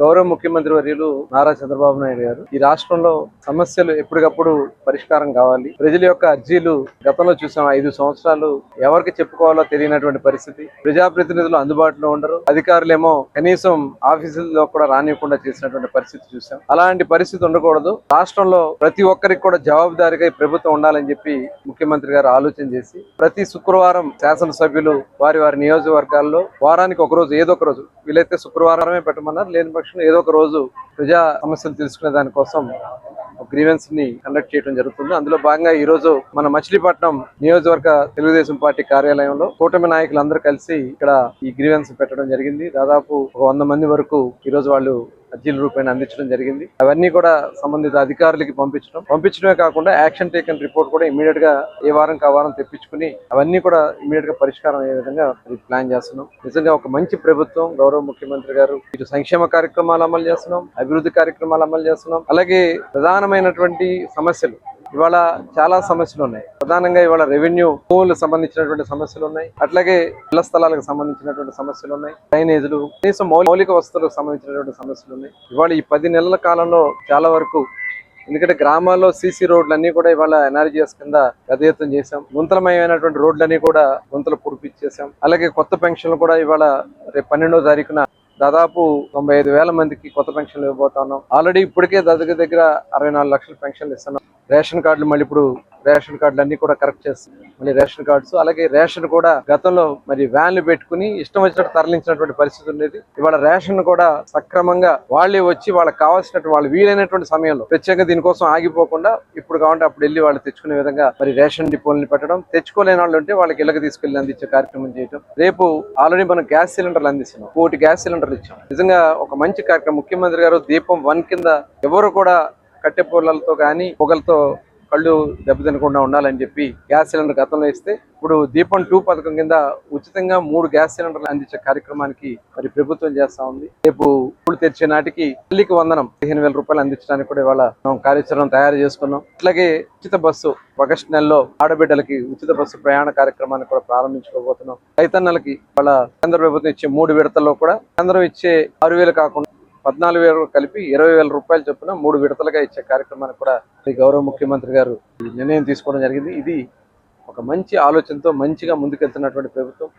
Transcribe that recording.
గౌరవ ముఖ్యమంత్రి వర్యులు నారా చంద్రబాబు నాయుడు గారు ఈ రాష్ట్రంలో సమస్యలు ఎప్పటికప్పుడు పరిష్కారం కావాలి. ప్రజల యొక్క అర్జీలు గతంలో చూసాం ఐదు సంవత్సరాలు ఎవరికి చెప్పుకోవాలో తెలియనటువంటి పరిస్థితి. ప్రజాప్రతినిధులు అందుబాటులో ఉండరు. అధికారులేమో కనీసం ఆఫీసుల్లో కూడా రానివ్వకుండా చేసినటువంటి పరిస్థితి చూసాం. అలాంటి పరిస్థితి ఉండకూడదు. రాష్ట్రంలో ప్రతి ఒక్కరికి కూడా జవాబుదారీగా ఈ ప్రభుత్వం ఉండాలని చెప్పి ముఖ్యమంత్రి గారు ఆలోచన చేసి ప్రతి శుక్రవారం శాసనసభ్యులు వారి వారి నియోజకవర్గాల్లో వారానికి ఒక రోజు ఏదో ఒక రోజు వీలైతే శుక్రవారమే పెట్టమన్నారు లేని పక్షంలో ఏదో ఒక రోజు ప్రజా సమస్యలు తెలుసుకునే దానికోసం గ్రీవెన్స్ని కండక్ట్ చేయడం జరుగుతుంది. అందులో భాగంగా ఈ రోజు మన మచిలీపట్నం నియోజకవర్గ తెలుగుదేశం పార్టీ కార్యాలయంలో కూటమి నాయకులందరూ కలిసి ఇక్కడ ఈ గ్రీవెన్స్ పెట్టడం జరిగింది. దాదాపు ఒక వంద మంది వరకు ఈ రోజు వాళ్ళు అర్జీల రూపాయలు అందించడం జరిగింది. అవన్నీ కూడా సంబంధిత అధికారులకి పంపించడం. పంపించడమే కాకుండా యాక్షన్ టేకన్ రిపోర్ట్ కూడా ఇమీడియట్గా ఏ వారం కా వారం తెప్పించుకుని అవన్నీ కూడా ఇమీడియట్గా పరిష్కారం అయ్యే విధంగా ప్లాన్ చేస్తున్నాం. నిజంగా ఒక మంచి ప్రభుత్వం గౌరవ ముఖ్యమంత్రి గారు ఇటు సంక్షేమ కార్యక్రమాలు అమలు చేస్తున్నాం అభివృద్ధి కార్యక్రమాలు అమలు చేస్తున్నాం. అలాగే ప్రధానమైనటువంటి సమస్యలు ఇవాళ చాలా సమస్యలు ఉన్నాయి. ప్రధానంగా ఇవాళ రెవెన్యూ భూములకు సంబంధించినటువంటి సమస్యలు ఉన్నాయి. అట్లాగే ఇళ్ళ స్థలాలకు సంబంధించినటువంటి సమస్యలు ఉన్నాయి. డ్రైనేజీలు కనీసం మౌలిక వస్తువులకు సంబంధించినటువంటి సమస్యలు ఉన్నాయి. ఇవాళ ఈ పది నెలల కాలంలో చాలా వరకు ఎందుకంటే గ్రామాల్లో సీసీ రోడ్లన్నీ కూడా ఇవాళ ఎన్ఆర్జీఎస్ కింద గతయత్నం చేశాం. గుంతలమయమైనటువంటి రోడ్లన్నీ కూడా గుంతలు పొడిపించేసాం అలాగే కొత్త పెన్షన్లు కూడా ఇవాళ రేపు పన్నెండో తారీఖున దాదాపు తొంభై ఐదు వేల మందికి కొత్త పెన్షన్లు ఇవ్వబోతున్నాం. ఆల్రెడీ ఇప్పటికే దగ్గర దగ్గర అరవై నాలుగు లక్షల పెన్షన్లు ఇస్తున్నాం. రేషన్ కార్డులు మళ్ళీ ఇప్పుడు రేషన్ కార్డులు అన్ని కూడా కరెక్ట్ చేస్తాం మళ్ళీ రేషన్ కార్డ్స్ అలాగే రేషన్ కూడా గతంలో మరి వ్యాన్లు పెట్టుకుని ఇష్టం వచ్చినట్టు తరలించినటువంటి పరిస్థితి ఉండేది. ఇవాళ రేషన్ కూడా సక్రమంగా వాళ్ళే వచ్చి వాళ్ళకి కావాల్సినట్టు వాళ్ళు వీలైనటువంటి సమయంలో ప్రత్యేకంగా దీనికోసం ఆగిపోకుండా ఇప్పుడు కావాలంటే అప్పుడు వెళ్ళి వాళ్ళు తెచ్చుకునే విధంగా మరి రేషన్ డిపోల్ని పెట్టడం తెచ్చుకోలేని వాళ్ళు ఉంటే వాళ్ళకి ఇళ్ళకి తీసుకెళ్ళి అందించే కార్యక్రమం చేయడం రేపు ఆల్రెడీ మనం గ్యాస్ సిలిండర్లు అందిస్తున్నాం. కోటి గ్యాస్ సిలిండర్లు ఇచ్చాం. నిజంగా ఒక మంచి కార్యక్రమం. ముఖ్యమంత్రి గారు దీపం వన్ కింద ఎవరు కూడా కట్టె పొలాలతో కానీ పొగలతో కళ్ళు దెబ్బతినకుండా ఉండాలని చెప్పి గ్యాస్ సిలిండర్ గతంలో ఇస్తే ఇప్పుడు దీపం టూ పథకం కింద ఉచితంగా మూడు గ్యాస్ సిలిండర్లు అందించే కార్యక్రమానికి మరి ప్రభుత్వం చేస్తా ఉంది. రేపు ఇప్పుడు తెచ్చే నాటికి తల్లికి వందనం పదిహేను వేల రూపాయలు అందించడానికి కూడా ఇవాళ మనం కార్యాచరణ తయారు చేసుకున్నాం. అట్లాగే ఉచిత బస్సు ఆగస్టు నెలలో ఆడబిడ్డలకి ఉచిత బస్సు ప్రయాణ కార్యక్రమాన్ని కూడా ప్రారంభించుకోబోతున్నాం. రైతన్నలకి వాళ్ళ కేంద్ర ప్రభుత్వం ఇచ్చే మూడు విడతల్లో కూడా కేంద్రం ఇచ్చే ఆరు వేలు కాకుండా పద్నాలుగు వేలు కలిపి ఇరవై వేల రూపాయలు చొప్పున మూడు విడతలుగా ఇచ్చే కార్యక్రమానికి కూడా గౌరవ ముఖ్యమంత్రి గారు ఈ నిర్ణయం తీసుకోవడం జరిగింది. ఇది ఒక మంచి ఆలోచనతో మంచిగా ముందుకెళ్తున్నటువంటి ప్రభుత్వం.